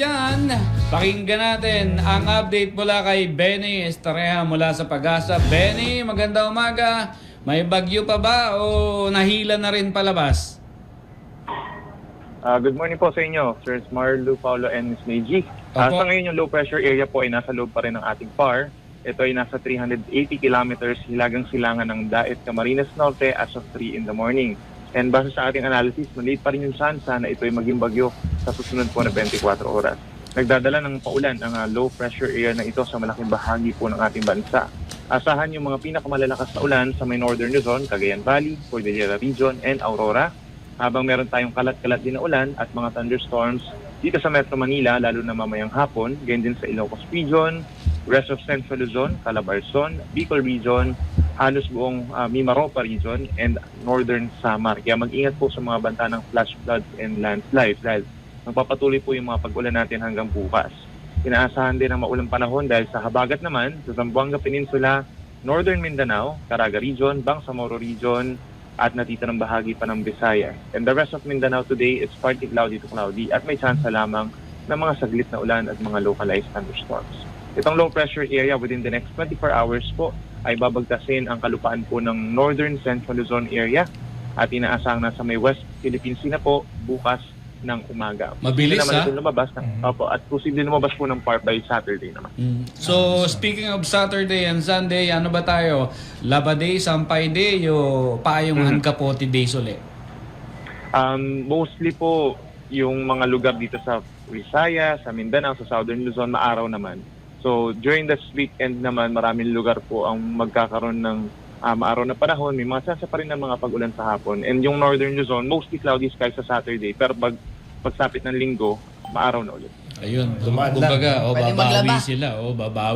dyan, pakinggan natin ang update mula kay Benny Estareja mula sa Pagasa. Benny, maganda umaga. May bagyo pa ba o nahila na rin palabas? Ah, good morning po sa inyo, Sir Marlo, Paulo, and Ms. Meiji. Opo. sa ngayon, yung low pressure area po ay nasa loob pa rin ng ating PAR. Ito ay nasa 380 kilometers hilagang silangan ng Daet, Camarines Norte as of 3 in the morning. And base sa ating analysis, maliit pa rin yung sansa na ito ay maging bagyo sa susunod po na 24 oras. Nagdadala ng paulan ang ah, low pressure area na ito sa malaking bahagi po ng ating bansa. Asahan yung mga pinakamalalakas na ulan sa may northern Luzon, Cagayan Valley, Cordillera Region, and Aurora habang meron tayong kalat-kalat din na ulan at mga thunderstorms dito sa Metro Manila, lalo na mamayang hapon, ganyan din sa Ilocos Region, rest of Central Luzon, Calabarzon, Bicol Region, halos buong uh, Mimaropa Region, and Northern Samar. Kaya mag-ingat po sa mga banta ng flash floods and landslides dahil magpapatuloy po yung mga pag-ulan natin hanggang bukas. Inaasahan din ang maulang panahon dahil sa habagat naman sa Zamboanga Peninsula, Northern Mindanao, Caraga Region, Bangsamoro Region, at natitirang bahagi pa ng Visayas. And the rest of Mindanao today, it's partly cloudy to cloudy at may chance lamang ng mga saglit na ulan at mga localized thunderstorms. Itong low pressure area within the next 24 hours po ay babagtasin ang kalupaan po ng Northern Central Luzon area at inaasang nasa may West Philippine Sea na po bukas ng umaga. Mabilis, naman ha? ito lumabas ng, opo, at posible lumabas po ng par by Saturday naman. So, speaking of Saturday and Sunday, ano ba tayo? Laba Day, Sampay Day, o Payong Mhm. Kapote Days ulit? Um, mostly po yung mga lugar dito sa Visayas, sa Mindanao, sa Southern Luzon, maaraw naman. So during this weekend naman, maraming lugar po ang magkakaroon ng ah, maaraw na panahon. May mga sasa pa rin ng mga pag-ulan sa hapon. And yung Northern Luzon, mostly cloudy skies sa Saturday. Pero pag pagsapit ng linggo, maaraw na ulit. Ayun, Dumaan lang. kumbaga, o Pwede babawi sila, o babawi